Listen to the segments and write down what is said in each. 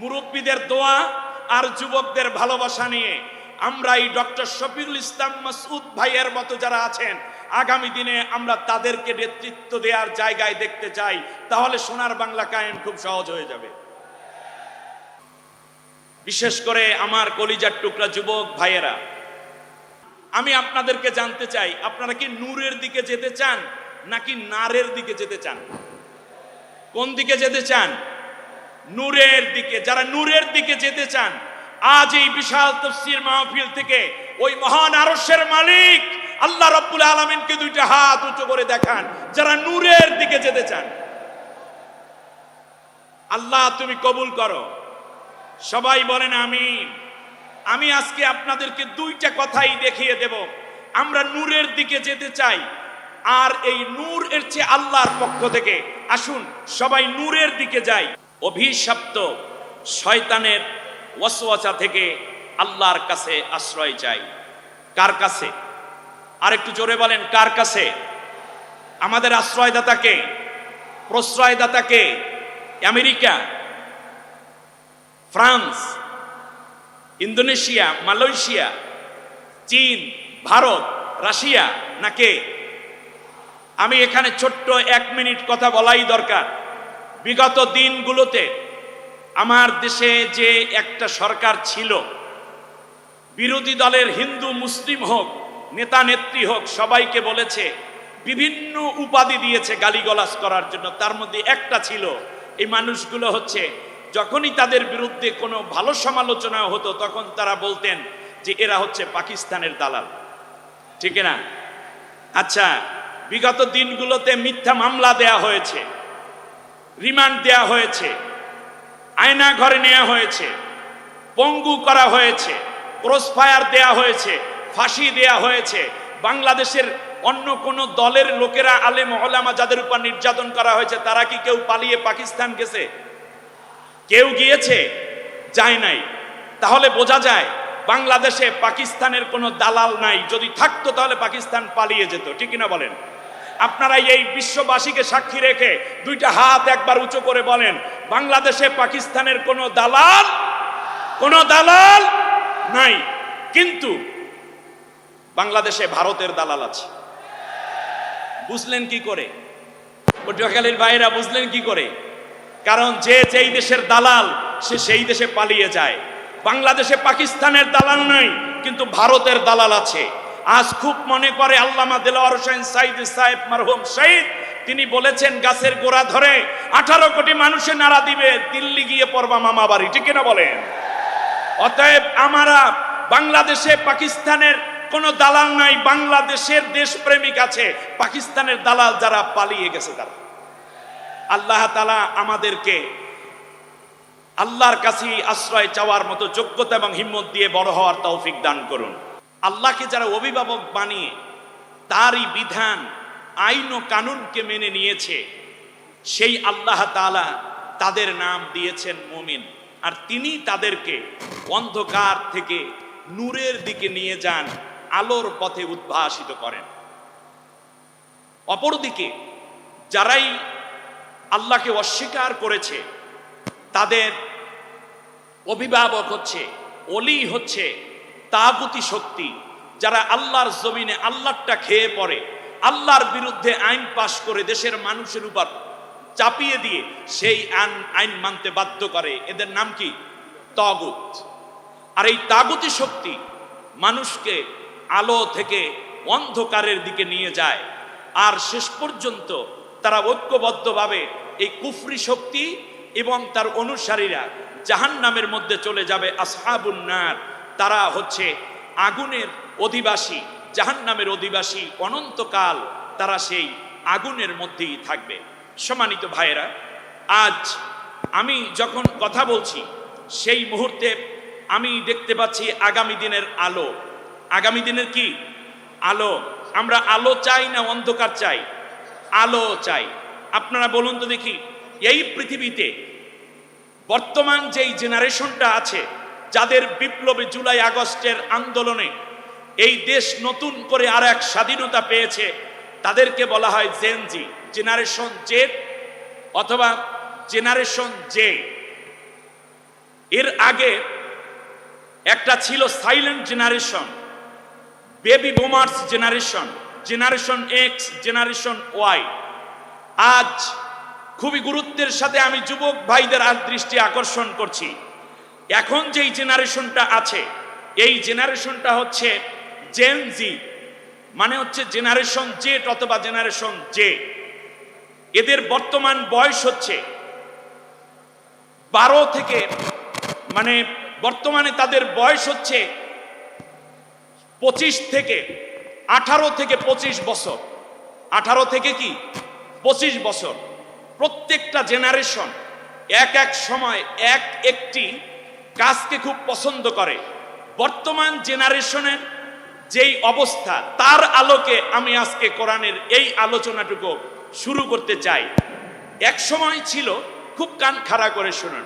মুরব্বীদের দোয়া আর যুবকদের ভালোবাসা নিয়ে আমরা এই ডক্টর শফিকুল ইসলাম মাসুদ ভাইয়ের মতো যারা আছেন, আগামী দিনে আমরা তাদেরকে নেতৃত্ব দেওয়ার জায়গায় দেখতে চাই, তাহলে সোনার বাংলা কায়েম খুব সহজ হয়ে যাবে। বিশেষ করে আমার কলিজার টুকরা যুবক ভাইয়েরা, আমি আপনাদেরকে জানতে চাই, আপনারা কি নূরের দিকে যেতে চান নাকি নারের দিকে যেতে চান? কোন দিকে যেতে চান? নূরের দিকে, যারা নূরের দিকে যেতে চান, আজ এই বিশাল তফসির মাহফিল থেকে ওই মহান আরশের মালিক আল্লাহ রব্বুল আলমিনকে দুইটা হাত উঁচু করে দেখান, যারা নূরের দিকে যেতে চান। আল্লাহ, তুমি কবুল করো। সবাই বলেন আমি আমি আজকে আপনাদেরকে দুইটা কথাই দেখিয়ে দেব। আমরা নূরের দিকে যেতে চাই, আর এই নূর এর চেয়ে আল্লাহর পক্ষ থেকে। আসুন, সবাই নূরের দিকে যাই। অভিশপ্ত শয়তানের ওয়াসওয়াসা থেকে আল্লাহর কাছে আশ্রয় চাই। কার কাছে? আর একটু জোরে বলেন, কার কাছে? আমাদের আশ্রয়দাতাকে, প্রশ্রয়দাতাকে আমেরিকা, ফ্রান্স, ইন্দোনেশিয়া, মালয়েশিয়া, চীন, ভারত, রাশিয়া, না কে? আমি এখানে ছোট্ট এক মিনিট কথা বলাই দরকার। বিগত দিনগুলোতে আমার দেশে যে একটা সরকার ছিল, বিরোধী দলের হিন্দু, মুসলিম হোক, নেতা, নেত্রী হোক, সবাইকে বলেছে, বিভিন্ন উপাধি দিয়েছে গালিগলাজ করার জন্য। তার মধ্যে একটা ছিল, এই মানুষগুলো হচ্ছে, যখনই তাদের বিরুদ্ধে কোনো ভালো সমালোচনা হতো, তখন তারা বলতেন যে এরা হচ্ছে পাকিস্তানের দালাল। ঠিক না? আচ্ছা বিগত দিনগুলোতে মিথ্যা মামলা দেয়া হয়েছে। রিমান্ড দেয়া হয়েছে, আয়না ঘরে নেওয়া হয়েছে, পঙ্গু করা হয়েছে ক্রসফায়ার দেয়া হয়েছে, ফাঁসি দেয়া হয়েছে। বাংলাদেশের অন্য কোন দলের লোকেরা, আলেম, ওলামা যাদের উপর নির্যাতন করা হয়েছে, তারা কি কেউ পালিয়ে পাকিস্তান গেছে? কেউ গিয়েছে? যায় নাই। তাহলে বোঝা যায়, বাংলাদেশে পাকিস্তানের কোনো দালাল নাই। যদি থাকতো তাহলে পাকিস্তান পালিয়ে যেত, ঠিক না বলেন? আপনারা এই বিশ্ববাসীকে সাক্ষী রেখে দুইটা হাত একবার উঁচু করে বলেন, বাংলাদেশে পাকিস্তানের কোনো দালাল কোনো দালাল নাই। কিন্তু বাংলাদেশে ভারতের দালাল আছে। বুঝলেন কি করে? পটুয়াখালীর ভাইরা বুঝলেন কি করে? কারণ যে যেই দেশের দালাল, সে সেই দেশে পালিয়ে যায়। বাংলাদেশে পাকিস্তানের দালাল নাই, কিন্তু ভারতের দালাল আছে। আজ খুব মনে করে আল্লামা দেলোয়ার হোসেন সাইদ সাহেব মারহুম শহীদ। তিনি বলেছেন, গাছের গোড়া ধরে আঠারো কোটি মানুষে নাড়া দিবে, দিল্লি গিয়ে পড়বা মামা বাড়ি। ঠিক না বলেন? অতএব আমরা বাংলাদেশে পাকিস্তানের কোনো দালাল নাই, বাংলাদেশের দেশপ্রেমিক আছে। পাকিস্তানের দালাল যারা পালিয়ে গেছে তারা। আল্লাহ তালা আমাদেরকে আল্লাহর কাছে আশ্রয় চাওয়ার মতো যোগ্যতা এবং হিম্মত দিয়ে বড় হওয়ার তৌফিক দান করুন। আল্লাহকে যারা অভিভাবক বানিয়ে তারই বিধান, আইন ও কানুনকে মেনে নিয়েছে, সেই আল্লাহ তালা তাদের নাম দিয়েছেন মুমিন। আর তিনি তাদেরকে অন্ধকার থেকে নূরের দিকে নিয়ে যান, আলোর পথে উদ্ভাসিত করেন। অপরদিকে, যারাই আল্লাহকে অস্বীকার করেছে, তাদের অভিভাবক হচ্ছে অলি হচ্ছে তাগুতি শক্তি, যারা আল্লাহর জমিনে আল্লাহটা খেয়ে পড়ে, আল্লাহর বিরুদ্ধে আইন পাশ করে দেশের মানুষের উপর চাপিয়ে দিয়ে সেই আইন আইন মানতে বাধ্য করে। এদের নাম কি? তাগুত। আর এই তাগুতি শক্তি মানুষকে আলো থেকে অন্ধকারের দিকে নিয়ে যায়। আর শেষ পর্যন্ত তারা ঐক্যবদ্ধভাবে এই কুফরি শক্তি এবং তার অনুসারীরা জাহান নামের মধ্যে চলে যাবে আসহাবুন্নার তারা হচ্ছে আগুনের অধিবাসী জাহান নামের অধিবাসী, অনন্তকাল তারা সেই আগুনের মধ্যেই থাকবে। সম্মানিত ভাইয়েরা, আজ আমি যখন কথা বলছি, সেই মুহূর্তে আমি দেখতে পাচ্ছি আগামী দিনের আলো। আগামী দিনের কি? আলো। আমরা আলো চাই না অন্ধকার চাই? আলো চাই। আপনারা বলুন তো দেখি, এই পৃথিবীতে বর্তমান যেই জেনারেশনটা আছে যাদের বিপ্লবী জুলাই আগস্টের আন্দোলনে এই দেশ নতুন করে আর এক স্বাধীনতা পেয়েছে, তাদেরকে বলা হয় জেনজি জেনারেশন জেড অথবা জেনারেশন জে এর আগে একটা ছিল silent generation baby boomers generation generation X generation Y আজ খুবই গুরুত্বের সাথে আমি যুবক ভাইদের আজ দৃষ্টি আকর্ষণ করছি। এখন যেই জেনারেশনটা আছে, এই জেনারেশনটা হচ্ছে জেন জি মানে হচ্ছে জেনারেশন জেট অথবা জেনারেশন জে। এদের বর্তমান বয়স হচ্ছে বারো থেকে মানে বর্তমানে তাদের বয়স হচ্ছে পঁচিশ থেকে, আঠারো থেকে পঁচিশ বছর। আঠারো থেকে কি? পঁচিশ বছর। প্রত্যেকটা জেনারেশন এক এক সময় এক একটি কাজকে খুব পছন্দ করে। বর্তমান জেনারেশনের যেই অবস্থা, তার আলোকে আমি আজকে কোরআনের এই আলোচনাটুকু শুরু করতে চাই। এক সময় ছিল, খুব কান খাড়া করে শুনুন।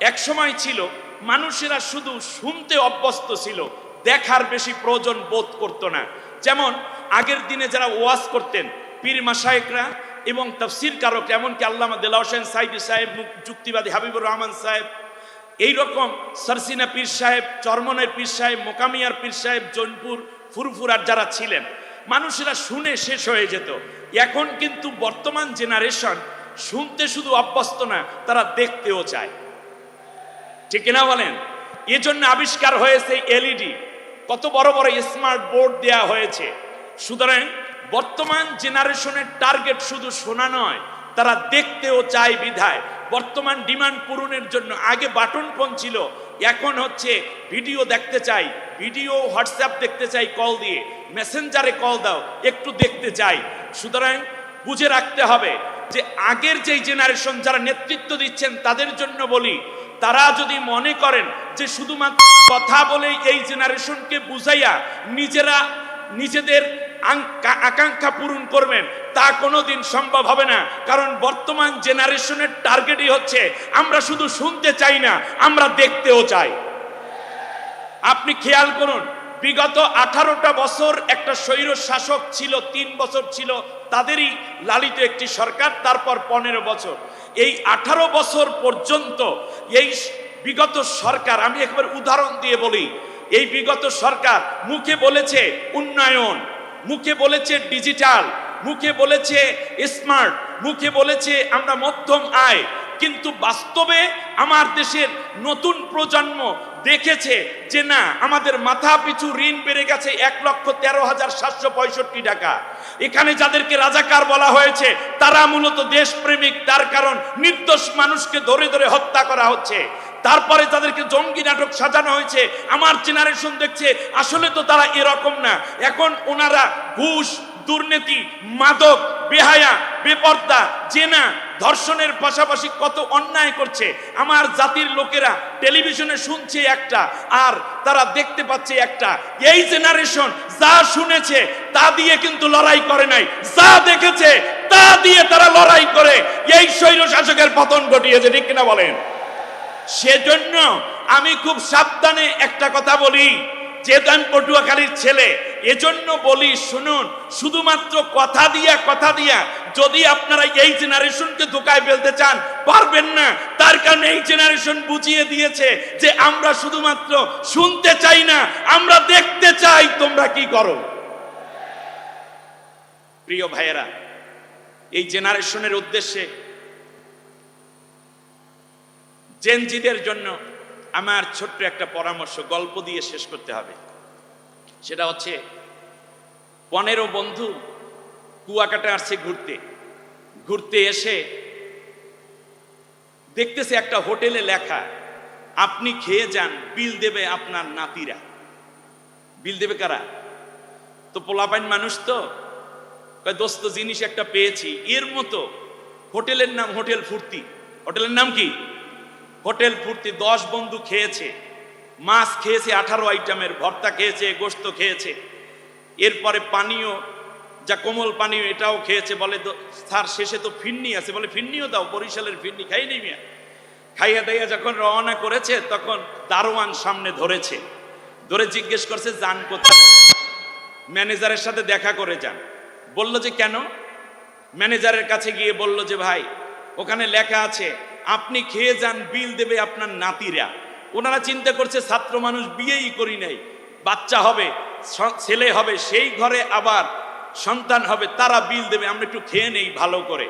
এক সময় ছিল, মানুষেরা শুধু শুনতে অভ্যস্ত ছিল, দেখার বেশি প্রয়োজন বোধ করতো না। যেমন, আগের দিনে যারা ওয়াজ করতেন, পীর মাসায়েকরা এবং তফসির কারক এমনকি আল্লামা দেলা হোসেন সাইদি সাহেব যুক্তিবাদী হাবিবুর রহমান সাহেব এই রকম সরসিনা পীর সাহেব চরমনের পীর সাহেব, মোকামিয়ার পীর সাহেব, জৈনপুর, ফুরফুরার যারা ছিলেন, মানুষেরা শুনে শেষ হয়ে যেত। এখন কিন্তু বর্তমান জেনারেশন শুনতে শুধু অভ্যস্ত না, তারা দেখতেও চায়। ঠিক কিনা বলেন? এজন্য আবিষ্কার হয়েছে এলইডি। কত বড় বড় স্মার্ট বোর্ড দেয়া হয়েছে। সুতরাং বর্তমান জেনারেশনের টার্গেট শুধু শোনা নয়, তারা দেখতেও চায় বিধায়। বর্তমান ডিমান্ড পূরণের জন্য আগে বাটন ফোন ছিল, এখন হচ্ছে ভিডিও দেখতে চাই, ভিডিও হোয়াটসঅ্যাপ দেখতে চাই কল দিয়ে, মেসেঞ্জারে কল দাও, একটু দেখতে চাই। সুতরাং বুঝে রাখতে হবে যে আগের যেই জেনারেশন যারা নেতৃত্ব দিচ্ছেন তাদের জন্য বলি, তারা যদি মনে করেন যে শুধুমাত্র কথা বলেই এই জেনারেশনকে বুঝাইয়া নিজেরা নিজেদের আকাঙ্ক্ষা পূরণ করবেন তা কোনোদিন সম্ভব হবে না। কারণ বর্তমান জেনারেশনের টার্গেটই হচ্ছে, আমরা শুধু শুনতে চাই না, আমরা দেখতেও চাই। আপনি খেয়াল করুন, বিগত আঠারোটা বছর একটা স্বৈর শাসক ছিল, তিন বছর ছিল, তাদেরই লালিত একটি সরকার, তারপর পনেরো বছর। এই আঠারো বছর পর্যন্ত এই বিগত সরকার, আমি একবার উদাহরণ দিয়ে বলি, এই বিগত সরকার মুখে বলেছে উন্নয়ন, মুখে বলেছে ডিজিটাল মুখে বলেছে স্মার্ট মুখে বলেছে আমরা মধ্যম আয়। কিন্তু বাস্তবে আমার দেশের নতুন প্রজন্ম দেখেছে যে না, আমাদের মাথা পিছু ঋণ বেড়ে গেছে এক লক্ষ তেরো হাজার সাতশো পঁয়ষট্টি টাকা। এখানে যাদেরকে রাজাকার বলা হয়েছে, তারা মূলত দেশপ্রেমিক, তার কারণ নির্দোষ মানুষকে ধরে ধরে হত্যা করা হচ্ছে। তারপরে তাদেরকে জঙ্গি নাটক সাজানো হয়েছে। আমার জেনারেশন দেখছে, আসলে তো তারা এরকম না। এখন ওনারা ঘুষ, দুর্নীতি, মাদক, বেহায়া, বেপর্দা, জেনা, ধর্ষণের পাশাপাশি কত অন্যায় করছে। আমার জাতির লোকেরা টেলিভিশনে শুনছে একটা, আর তারা দেখতে পাচ্ছে একটা। এই জেনারেশন যা শুনেছে, তা দিয়ে কিন্তু লড়াই করে নাই। যা দেখেছে, তা দিয়ে তারা লড়াই করে। এই স্বৈর শাসকের পতন ঘটিয়েছে, ঠিক কিনা বলেন? সেজন্য আমি খুব সাবধানে একটা কথা বলি। যেহেতু আমি পটুয়াখালীর ছেলে, এজন্য বলি, শুনুন, শুধুমাত্র কথা দিয়া কথা দিয়া, যদি আপনারা এই জেনারেশনকে ধোকায় ফেলতে চান, পারবেন না। তার কারণে এই জেনারেশন বুঝিয়ে দিয়েছে যে আমরা শুধুমাত্র শুনতে চাই না, আমরা দেখতে চাই তোমরা কি করো। প্রিয় ভাইয়েরা, এই জেনারেশনের উদ্দেশ্যে জেনজিদের জন্য আমার ছোট্ট একটা পরামর্শ, গল্প দিয়ে শেষ করতে হবে। সেটা হচ্ছে, পনেরো বন্ধু কুয়াকাটা আসছে ঘুরতে। ঘুরতে এসে দেখতেছে একটা হোটেলে লেখা, আপনি খেয়ে যান, বিল দেবে আপনার নাতিরা। বিল দেবে কারা? তো পোলাপাইন মানুষ তো? দোস্ত, জিনিস একটা পেয়েছি। এর মতো হোটেলের নাম হোটেল ফুর্তি। হোটেলের নাম কি? হোটেল ফুর্তি দশ বন্ধু খেয়েছে, মাছ খেয়েছে, আঠারো আইটেমের ভর্তা খেয়েছে, গোস্ত খেয়েছে। এরপরে পানীয়, যা কোমল পানীয় এটাও খেয়েছে, বলে স্যার শেষে তো ফিন্নি আছে, বলে ফিন্নিও দাও, বরিশালের ফিন্নি, খাই নি মিয়া। খাইয়া দাইয়া যখন রওনা করেছে, তখন দারোয়ান সামনে ধরেছে। ধরে জিজ্ঞেস করছে যান কোথায়? ম্যানেজারের সাথে দেখা করে যান। বলল যে, কেন? ম্যানেজারের কাছে গিয়ে বলল যে, ভাই, ওখানে লেখা আছে আপনি খেয়ে যান, বিল দেবে আপনার নাতিরা। ওনারা চিন্তা করছে, ছাত্র মানুষ বিয়েই করি নাই। বাচ্চা হবে ছেলে হবে, সেই ঘরে আবার সন্তান হবে, তারা বিল দেবে, আমরা একটু খেয়ে নেই ভালো করে।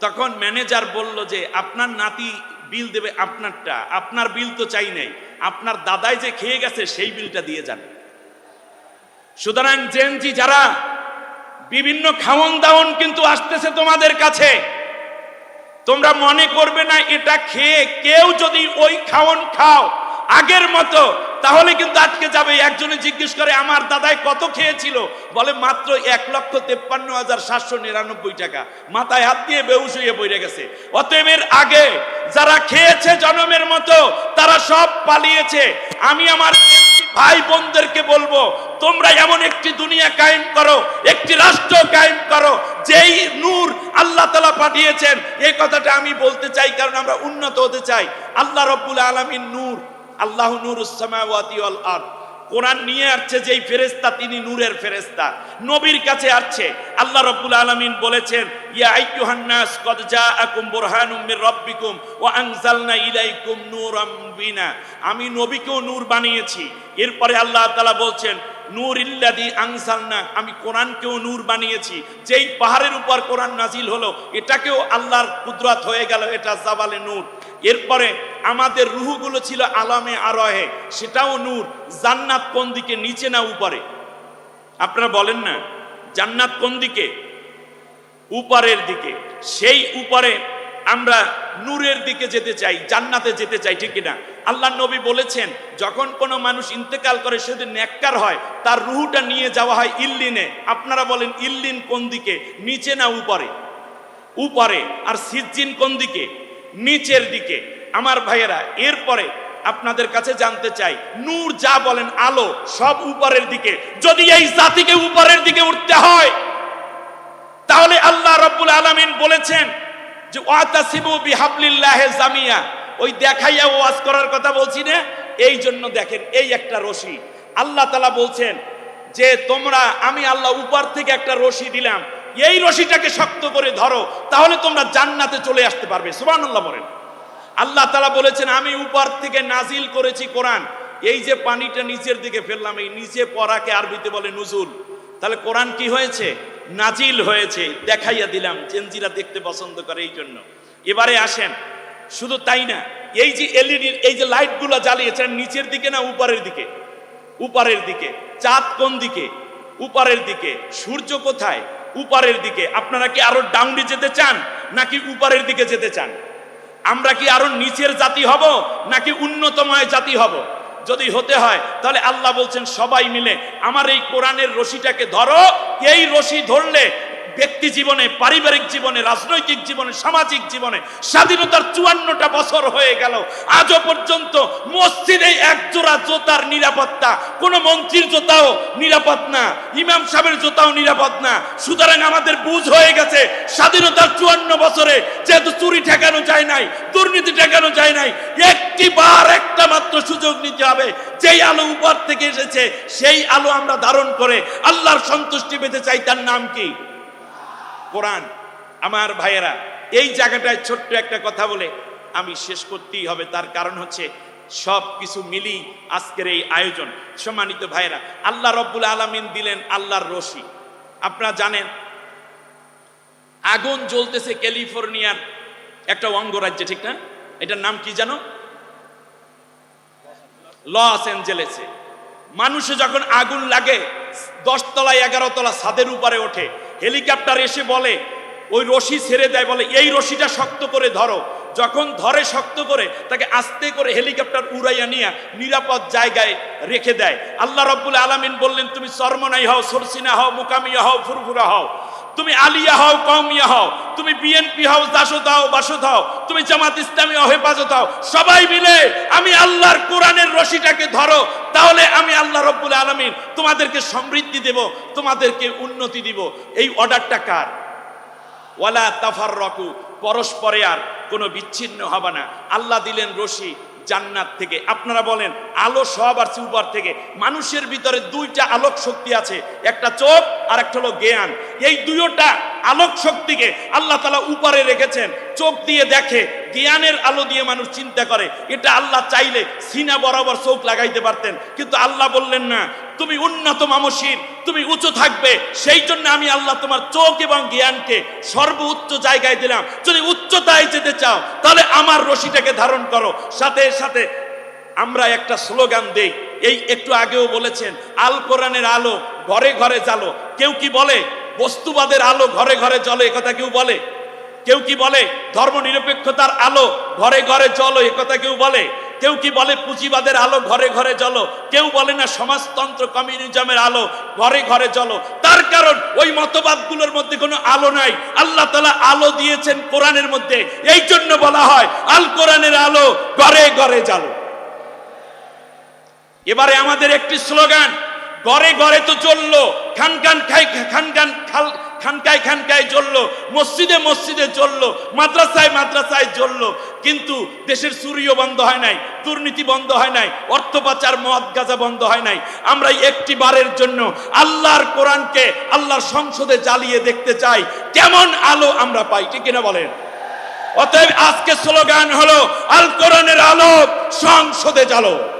তখন ম্যানেজার বলল যে, আপনার নাতি বিল দেবে আপনারটা, আপনার বিল তো চাই নাই। আপনার দাদাই যে খেয়ে গেছে, সেই বিলটা দিয়ে যান। সুতরাং জেনজি যারা, বিভিন্ন খাওয়ন দাওয়ন কিন্তু আসতেছে তোমাদের কাছে। তোমরা মনে করবে না, এটা খেয়ে কেউ যদি ওই খাওয়ন খাও আগের মতো, তাহলে কিন্তু আটকে যাবে। একজনে জিজ্ঞেস করে, আমার দাদাই কত খেয়েছিল? বলে, মাত্র এক লক্ষ তেপ্পান্ন হাজার সাতশো নিরানব্বই টাকা। মাথায় হাত দিয়ে বেউস হয়ে বইরে গেছে। অতএব এর আগে যারা খেয়েছে জনমের মতো, তারা সব পালিয়েছে। আমি আমার ভাই বোনদেরকে বলব, তোমরা এমন একটি দুনিয়া কায়েম করো, একটি রাষ্ট্র কায়েম করো, যেই নূর আল্লাহ তালা পাঠিয়েছেন। এই কথাটা আমি বলতে চাই, কারণ আমরা উন্নত হতে চাই। আল্লাহ রব্বুল আলমিন নূর, আল্লাহ নূর উসামাওয়াতি আরদ। কোরআন নিয়ে আসছে, যেই ফেরেস্তা তিনি নূরের ফেরেস্তা নবীর কাছে আসছে। আল্লাহ রব্বুল আলমিন বলেছেন, ইয়া আইয়ুহান নাস কদ জাআকুম বুরহানুম মির রাব্বিকুম ওয়া আনজালনা ইলাইকুম নূরাম বিনা। আমি নবীকেও নূর বানিয়েছি। এরপরে আল্লাহ তাআলা বলছেন নূর ইল্লাদি আনসালনা আমি কোরআনকেও নূর বানিয়েছি। যেই পাহাড়ের উপর কোরআন নাজিল হলো, এটাকেও আল্লাহর কুদরত হয়ে গেল, এটা জাবালে নূর। এরপরে আমাদের রুহুগুলো ছিল আলামে আরহে, সেটাও নূর। জান্নাত কোন দিকে, নিচে না উপরে? আপনারা বলেন না, জান্নাত কোন দিকে? উপরের দিকে। সেই উপরে আমরা নূরের দিকে যেতে চাই, জান্নাতে যেতে চাই, ঠিক কিনা? আল্লাহ নবী বলেছেন, যখন কোনো মানুষ ইন্তেকাল করে সেদিন যদি নেককার হয়, তার রুহুটা নিয়ে যাওয়া হয় ইল্লিনে। আপনারা বলেন, ইল্লিন কোন দিকে? নিচে না উপরে? উপরে। আর সিজ্জিন কোন দিকে? নিচের দিকে। আমার ভাইয়েরা, এরপরে আপনাদের কাছে জানতে চাই, নূর যা বলেন আলো, সব উপরের দিকে। যদি এই জাতিকে উপরের দিকে উঠতে হয়, তাহলে আল্লাহ রব্বুল আলামিন বলেছেন যে ওয়াতাসিবু বিহাবলিল্লাহি জামিয়া। ওই দেখাইয়া ওয়াজ করার কথা বলছি না, এই জন্য দেখেন এই একটা রশি। আল্লাহ তাআলা বলছেন যে তোমরা, আমি আল্লাহ উপর থেকে একটা রশি দিলাম, এই রশিটাকে শক্ত করে ধরো, তাহলে তোমরা জান্নাতে চলে আসতে পারবে। সুবহানাল্লাহ বলেন। আল্লাহ তাআলা বলেছেন, আমি উপর থেকে নাজিল করেছি কোরআন। এই যে পানিটা নিচের দিকে ফেললাম, এই নিচে পড়াকে আরবিতে বলে নুজুল। তাহলে কোরআন কি হয়েছে? নাজিল হয়েছে, দেখাইয়া দিলাম চেঞ্জিরা দেখতে পছন্দ করে এই জন্য। এবারে আসেন, শুধু তাই না, এই যে এলইডি, এই যে লাইটগুলো জ্বালিয়েছেন নিচের দিকে না উপরের দিকে? উপরের দিকে। চাঁদ কোন দিকে? উপরের দিকে। সূর্য কোথায়? উপরের দিকে। আপনারা কি আরও ডাউনে যেতে চান, নাকি উপরের দিকে যেতে চান? আমরা কি আরও নিচের জাতি হব, নাকি উন্নতময় জাতি হব? যদি হতে হয়, তাহলে আল্লাহ বলছেন সবাই মিলে আমার এই কোরআনের রশিটাকে ধরো, এই রশি ধরলে ব্যক্তি জীবনে, পারিবারিক জীবনে, রাজনৈতিক জীবনে, সামাজিক জীবনে স্বাধীনতার চুয়ান্নটা বছর হয়ে গেল। আজও পর্যন্ত মসজিদে এক জোড়া জোতার নিরাপত্তা, কোন মন্ত্রীর জোতাও নিরাপদ না, ইমাম সাহেবের জোতাও নিরাপদ না। সুতরাং আমাদের বুঝ হয়ে গেছে, স্বাধীনতার চুয়ান্ন বছরে যেহেতু চুরি ঠেকানো যায় নাই, দুর্নীতি ঠেকানো যায় নাই, একটি বার একটা মাত্র সুযোগ নিতে হবে। যেই আলো উপর থেকে এসেছে, সেই আলো আমরা ধারণ করে আল্লাহর সন্তুষ্টি পেতে চাই, তার নাম কি? কোরআন। আমার ভাইয়েরা, এই জায়গাটায় ছোট্ট একটা কথা বলে আমি শেষ করতেই হবে। তার কারণ হচ্ছে সব কিছু মিলি আজকের এই আয়োজন। সম্মানিত ভাইয়েরা, আল্লাহ রব্বুল আলমিন দিলেন আল্লাহর রশি। আপনারা জানেন, আগুন জ্বলতেছে ক্যালিফোর্নিয়ার একটা অঙ্গরাজ্যে, ঠিক না? এটার নাম কি জানো? লস অ্যাঞ্জেলেসে। মানুষে যখন আগুন লাগে দশ তলায় এগারো তলা ছাদের উপরে ওঠে। হেলিকপ্টার এসে বলে, ওই রশি ছেড়ে দেয়। বলে, এই রশিটা শক্ত করে ধরো। যখন ধরে শক্ত করে, তাকে আস্তে করে হেলিকপ্টার উড়াইয়া নিয়ে নিরাপদ জায়গায় রেখে দেয়। আল্লাহ রব্বুল আলমিন বললেন, তুমি চর্মনাই হও, সরসিনা হও, মুকামিয়া হও, ফুরফুরা হও। তুমি আলিয়া হও কমিয়া হও, তুমি বিএনপি হও দাসত হও বাসত হও, তুমি জামাত ইসলামী হও হেফাজত হও, সবাই মিলে আমি আল্লাহর কোরআনের রশিটাকে ধরো, তাহলে আমি আল্লাহ রব্বুল আলমিন তোমাদেরকে সমৃদ্ধি দেব, তোমাদেরকে উন্নতি দিব। এই অর্ডারটা কার? ওয়ালা তাফার রকু পরস্পরে আর কোনো বিচ্ছিন্ন হবে না। আল্লাহ দিলেন রশি জান্নাত থেকে। আপনারা বলেন, আলো সব আর উপর থেকে। মানুষের ভিতরে দুইটা আলোক শক্তি আছে, একটা চোখ আর একটা হলো জ্ঞান। এই দুইটা আলোক শক্তিকে আল্লাহ তালা উপরে রেখেছেন। চোখ দিয়ে দেখে, জ্ঞানের আলো দিয়ে মানুষ চিন্তা করে। এটা আল্লাহ চাইলে সিনা বরাবর চোখ লাগাইতে পারতেন। কিন্তু আল্লাহ বললেন না, তুমি উন্নত মামসির তুমি উঁচু থাকবে। সেই জন্য আমি আল্লাহ তোমার চোখ এবং জ্ঞানকে সর্বোচ্চ জায়গায় দিলাম। যদি উচ্চতায় যেতে চাও, তাহলে আমার রশিটাকে ধারণ করো। সাথে সাথে আমরা একটা স্লোগান দেই। এই একটু আগেও বলেছেন, আল কোরআনের আলো ঘরে ঘরে জ্বালো। কেউ কি বলে? বস্তুবাদের আলো ঘরে ঘরে জ্বলে কথা কেউ বলে? কেউ কি বলে ধর্ম নিরপেক্ষতার আলো ঘরে ঘরে চলো কথা কেউ বলে? কেউ কি বলে পুঁজিবাদের আলো ঘরে ঘরে জ্বলো কেউ বলে না সমাজতন্ত্র কমিউনিজমের আলো ঘরে ঘরে জ্বলো তার কারণ ওই মতবাদগুলোর মধ্যে কোনো আলো নাই। আল্লাহ তালা আলো দিয়েছেন কোরআনের মধ্যে। এই জন্য বলা হয়, আল কোরআনের আলো ঘরে ঘরে জ্বালো। এবারে আমাদের একটি স্লোগান ঘরে ঘরে তো চলল খান খান খাই খান খান খাল খানকায় খানকায় জ্বললো, মসজিদে মসজিদে জ্বললো, মাদ্রাসায় মাদ্রাসায় জ্বললো, কিন্তু দেশের চুরিও বন্ধ হয় নাই, দুর্নীতি বন্ধ হয় নাই, অর্থ পাচার, মদ গাজা বন্ধ হয় নাই। আমরা একটি বারের জন্য আল্লাহর কোরআনকে আল্লাহর সংসদে জ্বালিয়ে দেখতে চাই, কেমন আলো আমরা পাই, ঠিক কিনা বলেন? অতএব আজকে স্লোগান হলো, আল কোরআনের আলো সংসদে জ্বালো।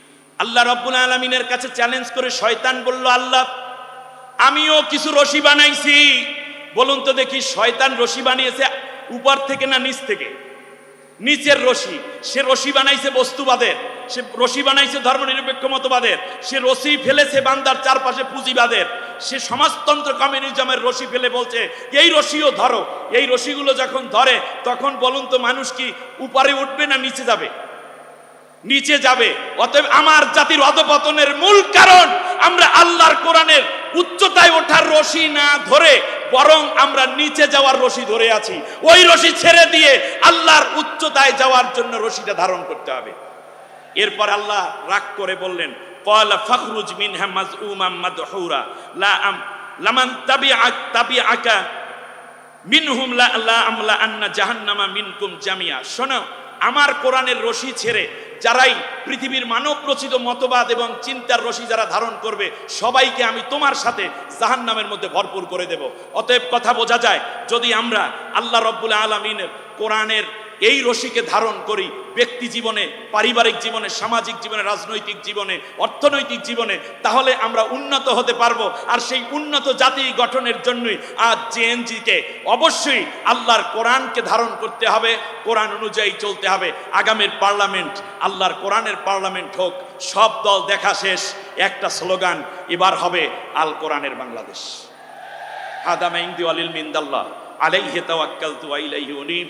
আল্লাহ রব্বুল আলমিনের কাছে চ্যালেঞ্জ করে শয়তান বলল, আল্লাহ, আমিও কিছু রশি বানাইছি। বলুন তো দেখি, শয়তান রশি বানিয়েছে উপর থেকে না নিচ থেকে? নিচের রশি। সে রশি বানাইছে বস্তুবাদের। সে রশি বানাইছে ধর্মনিরপেক্ষ মতবাদের। সে রশি ফেলেছে বান্দার চারপাশে পুঁজিবাদের। সে সমাজতন্ত্র কমিউনিজমের রশি ফেলে বলছে, এই রশিও ধরো। এই রশিগুলো যখন ধরে, তখন বলুন তো মানুষ কি উপরে উঠবে না নিচে যাবে? নিচে যাবে। অতএব আমার জাতির অধপতনের মূল কারণ আমরা আল্লাহর কোরআনের উচ্চতায় ওঠার রশি না ধরে বরং আমরা নিচে যাওয়ার রশি ধরে আছি। ওই রশি ছেড়ে দিয়ে আল্লাহর উচ্চতায় যাওয়ার জন্য রশিটা ধারণ করতে হবে। এরপর আল্লাহ রাগ করে বললেন কলা ফখরুজ মিনহা মাজউমাম মাদহুরা, লা আম, লামান তাবিআক তাবিআকা মিনহুম লা লা আমলা আন্না জাহান্নামা মিনকুম জামিয়া শোনো, আমার কোরআনের রশি ছেড়ে যারাই পৃথিবীর মানব রচিত মতবাদ এবং চিন্তার রশি যারা ধারণ করবে, সবাইকে আমি তোমার সাথে জাহান নামের মধ্যে ভরপুর করে দেব। অতএব কথা বোঝা যায়, যদি আমরা আল্লাহ রব্বুল আলমিনের কোরআনের এই রশিকে ধারণ করি ব্যক্তি জীবনে, পারিবারিক জীবনে, সামাজিক জীবনে, রাজনৈতিক জীবনে, অর্থনৈতিক জীবনে, তাহলে আমরা উন্নত হতে পারব। আর সেই উন্নত জাতি গঠনের জন্যই আজ জেএনজিকে অবশ্যই আল্লাহর কোরআনকে ধারণ করতে হবে, কোরআন অনুযায়ী চলতে হবে। আগামীর পার্লামেন্ট আল্লাহর কোরআনের পার্লামেন্ট হোক, সব দল দেখা শেষ, একটা স্লোগান, এবার হবে আল কোরআনের বাংলাদেশ। হাদামা ইন্দি আলিল মিন্দাল্লাহ, আলাইহি তাওয়াক্কালতু ওয়া ইলাইহি উনীব।